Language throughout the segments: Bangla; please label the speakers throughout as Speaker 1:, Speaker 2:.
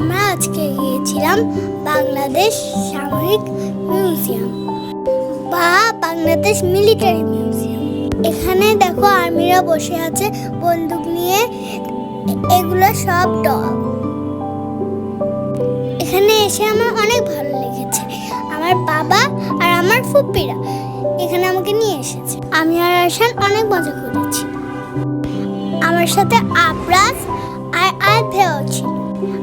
Speaker 1: আমরা আজকে গিয়েছিলাম বাংলাদেশ সামরিক মিউজিয়াম বা বাংলাদেশ মিলিটারি মিউজিয়াম। এখানে দেখো আর্মিরা বসে আছে, বন্দুক নিয়ে, এগুলো সব ডগ। এখানে এসে আমার অনেক ভালো লেগেছে। আমার বাবা আর আমার ফুপ্পিরা এখানে আমাকে নিয়ে এসেছে। আমি আর আসান অনেক মজা করেছি। আমার সাথে আবরাজ আর আধেও ছিল।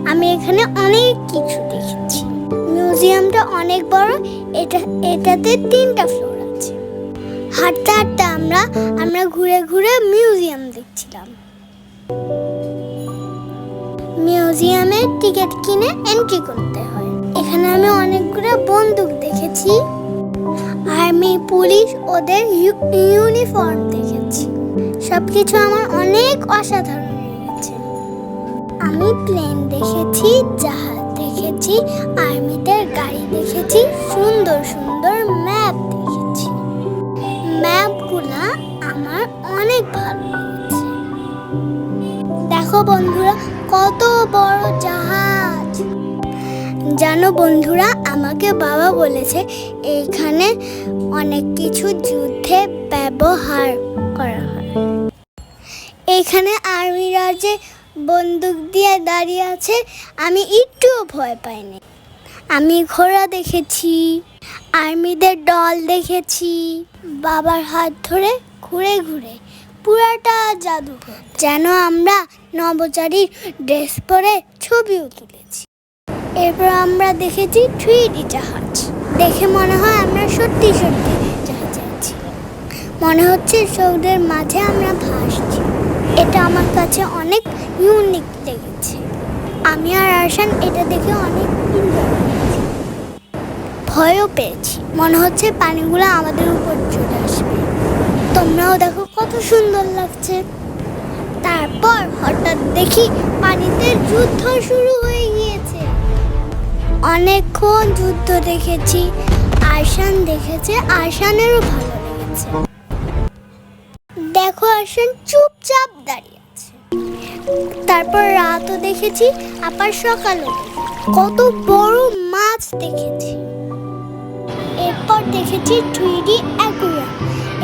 Speaker 1: আমি এখানে অনেক কিছু দেখেছি। মিউজিয়ামটা অনেক বড়, এটা, এটাতে তিনটা ফ্লোর আছে। হাঁটতে হাঁটতে আমরা আমরা ঘুরে ঘুরে মিউজিয়াম দেখছিলাম। মিউজিয়ামে টিকিট কিনে এন্ট্রি করতে হয়। এখানে আমি অনেকগুলো বন্দুক দেখেছি। আর্মি, পুলিশ, ওদের ইউ- ইউনিফর্ম দেখেছি। সবকিছু আমার অনেক অসাধারণ আমি প্লেন দেখেছি, জাহাজ দেখেছি আর্মিদের গাড়ি দেখেছি, সুন্দর সুন্দর ম্যাপ দেখেছি। ম্যাপগুলা আমার অনেক ভালো লেগেছে। দেখো বন্ধুরা, কত বড় জাহাজ! জানো বন্ধুরা, আমাকে বাবা বলেছে, এইখানে অনেক কিছু যুদ্ধে ব্যবহার করা হয়। এখানে আর্মিরা যে বন্দুক দিয়ে দাঁড়িয়ে আছে, আমি একটুও ভয় পাইনি। আমি ঘোড়া দেখেছি, আর্মিদের দল দেখেছি, বাবার হাত ধরে ঘুরে ঘুরে, পুরাটা জাদু যেন আমরা নবচারীর ড্রেস পরে ছবিও তুলেছি। এরপর আমরা দেখেছি থ্রি জাহাজ। দেখে মনে হয় আমরা সত্যি সত্যি জাহাজে আছি। মনে হচ্ছে সৌদের মাঝে আমরা ভাসছি। কাছে অনেক ইউনিক লেগেছে। আমি আর আরশান এটা দেখে অনেক ভয়ও পেয়েছি। মনে হচ্ছে পানিগুলো আমাদের উপর চলে আসবে। তোমরাও দেখো কত সুন্দর লাগছে। তারপর হঠাৎ দেখি পানিতে যুদ্ধ শুরু হয়ে গিয়েছে। অনেকক্ষণ যুদ্ধ দেখেছি। আরশান দেখেছে, আরশানেরও ভালো লেগেছে। দেখো আরশান, চুপচাপ দাঁড়িয়ে তারপর রাতও দেখেছি, আবার সকালও কত বড় মাছ দেখেছি। এরপর দেখেছি থ্রি অ্যাকুয়া।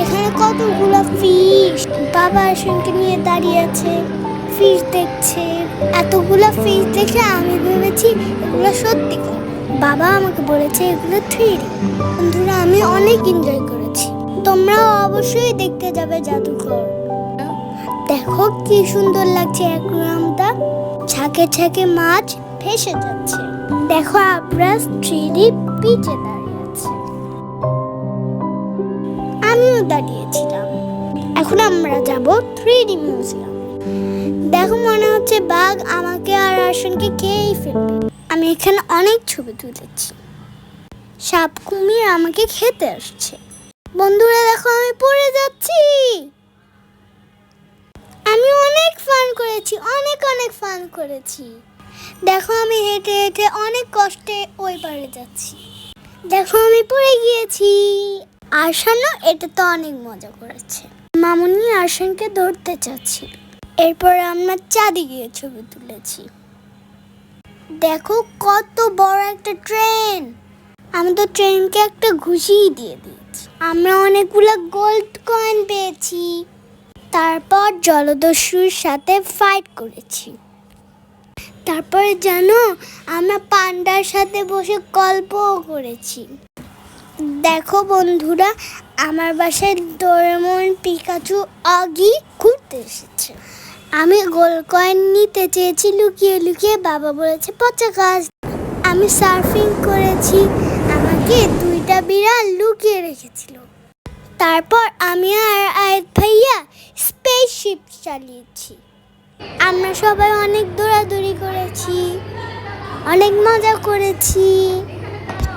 Speaker 1: এখানে কতগুলো ফিশ বাবা আরশানকে নিয়ে দাঁড়িয়ে আছে ফিশ দেখছে। এতগুলো ফিশ দেখে আমি ভেবেছি এগুলো সত্যি বাবা আমাকে বলেছে এগুলো থ্রি ডি বন্ধুরা, আমি অনেক এনজয় করেছি। তোমরাও অবশ্যই দেখতে যাবে জাদুঘর। দেখো কি সুন্দর লাগছে অ্যাকুয়ারিয়ামটা ছাকে ছাকে মাছ ভেসে যাচ্ছে। দেখো আবরাজ থ্রি ডি পিচে দাঁড়িয়ে আছে। আমিও দাঁড়িয়েছিলাম। এখন আমরা যাব থ্রি ডি মিউজিয়াম। দেখো মনে হচ্ছে বাঘ আমাকে আর আসনকে খেয়েই ফেলবে। আমি এখানে অনেক ছবি তুলেছি। সাপ কুমির আমাকে খেতে আসছে। বন্ধুরা দেখো আমি পড়ে যাচ্ছি। আমি অনেক ফান করেছি, অনেক অনেক ফান করেছি। দেখো আমি হেঁটে হেঁটে অনেক কষ্টে ওই পারে যাচ্ছি। দেখো আমি পড়ে গিয়েছি। আরশানও এটা তো অনেক মজা করেছে। মামুনি আরশানকে ধরতে চাচ্ছি এরপর আমরা চাঁদি গিয়ে ছবি তুলেছি। দেখো কত বড় একটা ট্রেন! আমি তো ট্রেনকে একটা ঘুষিই দিয়ে দিয়েছি। আমরা অনেকগুলো গোল্ড কয়েন পেয়েছি। তারপর জলদস্যুর সাথে ফাইট করেছি। তারপরে জানো, আমরা পান্ডার সাথে বসে গল্পও করেছি। দেখো বন্ধুরা, আমার বাসায় ডোরেমন পিকাচু আগি ঘুরতে এসেছে। আমি গোল কয়েন নিতে চেয়েছি, লুকিয়ে লুকিয়ে বাবা বলেছে, পচা গাছ। আমি সার্ফিং করেছি, আমাকে দুইটা বিড়াল লুকিয়ে রেখেছিল। তারপর আমি আর চালিয়েছি। আমরা সবাই অনেক দৌড়াদৌড়ি করেছি, অনেক মজা করেছি।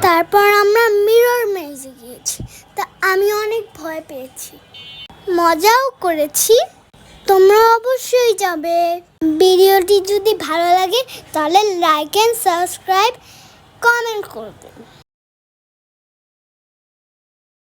Speaker 1: তারপর আমরা মিরর মেজে গিয়েছি। তা আমি অনেক ভয় পেয়েছি। মজাও করেছি। তোমরা অবশ্যই যাবে। ভিডিওটি যদি ভালো লাগে, তাহলে লাইক অ্যান্ড সাবস্ক্রাইব কমেন্ট করবে।